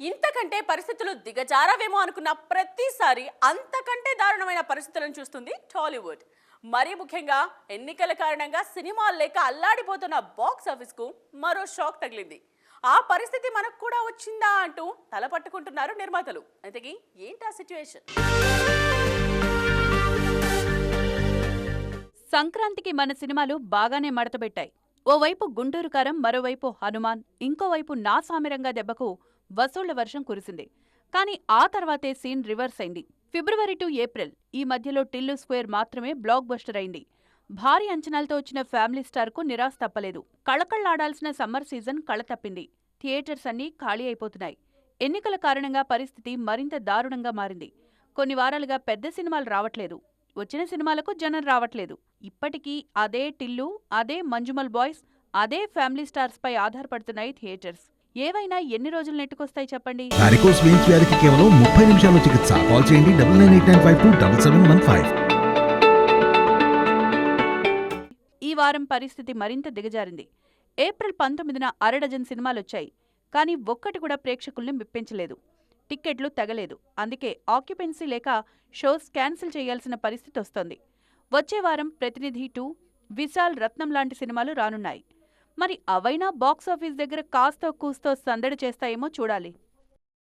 ఇంతకంటే పరిస్థితులు దిగజారవేమో అనుకున్న ప్రతిసారి అంతకంటే దారుణమైన పరిస్థితులను చూస్తుంది టాలీవుడ్. మరీ ముఖ్యంగా ఎన్నికల కారణంగా సినిమాలు లేక అల్లాడిపోతున్న బాక్స్ ఆఫీస్కు మరో షాక్ తగిలింది. ఆ పరిస్థితి మనకు కూడా వచ్చిందా అంటూ తల పట్టుకుంటున్నారు నిర్మాతలు. అయితే ఏంటి ఆ సిచ్యువేషన్ సంక్రాంతికి మన సినిమాలు బాగానే మడతపెట్టాయి. ఓవైపు గుంటూరు కారం మరోవైపు హనుమాన్ ఇంకోవైపు నా సామిరంగా దెబ్బకు వసూళ్ళ వర్షం కురిసింది. కానీ ఆ తర్వాతే సీన్ రివర్స్ అయింది. ఫిబ్రవరి టు ఏప్రిల్ ఈ మధ్యలో టిల్లు స్క్వేర్ మాత్రమే బ్లాక్ బస్టర్ అయింది. భారీ అంచనాలతో వచ్చిన ఫ్యామిలీ స్టార్కు నిరాశ తప్పలేదు. కళకళ్ళాడాల్సిన సమ్మర్ సీజన్ కళ తప్పింది. థియేటర్స్ అన్నీ ఖాళీ అయిపోతున్నాయి. ఎన్నికల కారణంగా పరిస్థితి మరింత దారుణంగా మారింది. కొన్ని వారాలుగా పెద్ద సినిమాలు రావట్లేదు. వచ్చిన సినిమాలకు జనం రావట్లేదు. ఇప్పటికీ అదే టిల్లు అదే మంజుమల్ బాయ్స్ అదే ఫ్యామిలీ స్టార్స్ పై ఆధారపడుతున్నాయి థియేటర్స్. ఏవైనా ఎన్ని రోజులు నెట్టుకొస్తాయి చెప్పండి? వారికోస్ వెయిన్స్ వ్యాధికి కేవలం ముప్పై నిమిషాల్లో చికిత్స. కాల్ చేయండి double nine eight nine five two double seven one five. ఈ వారం పరిస్థితి మరింత దిగజారింది. ఏప్రిల్ పంతొమ్మిదిన అరడజన్ సినిమాలొచ్చాయి కానీ ఒక్కటి కూడా ప్రేక్షకుల్ని మెప్పించలేదు. టిక్కెట్లు తగలేదు. అందుకే ఆక్యుపెన్సీ లేక షోస్ క్యాన్సిల్ చేయాల్సిన పరిస్థితి వస్తోంది వచ్చే వారం ప్రతినిధి టూ విశాల్ రత్నం లాంటి సినిమాలు రానున్నాయి. మరి అవైనా బాక్సాఫీస్ దగ్గర కాస్తో కూస్తో సందడి చేస్తాయేమో చూడాలి.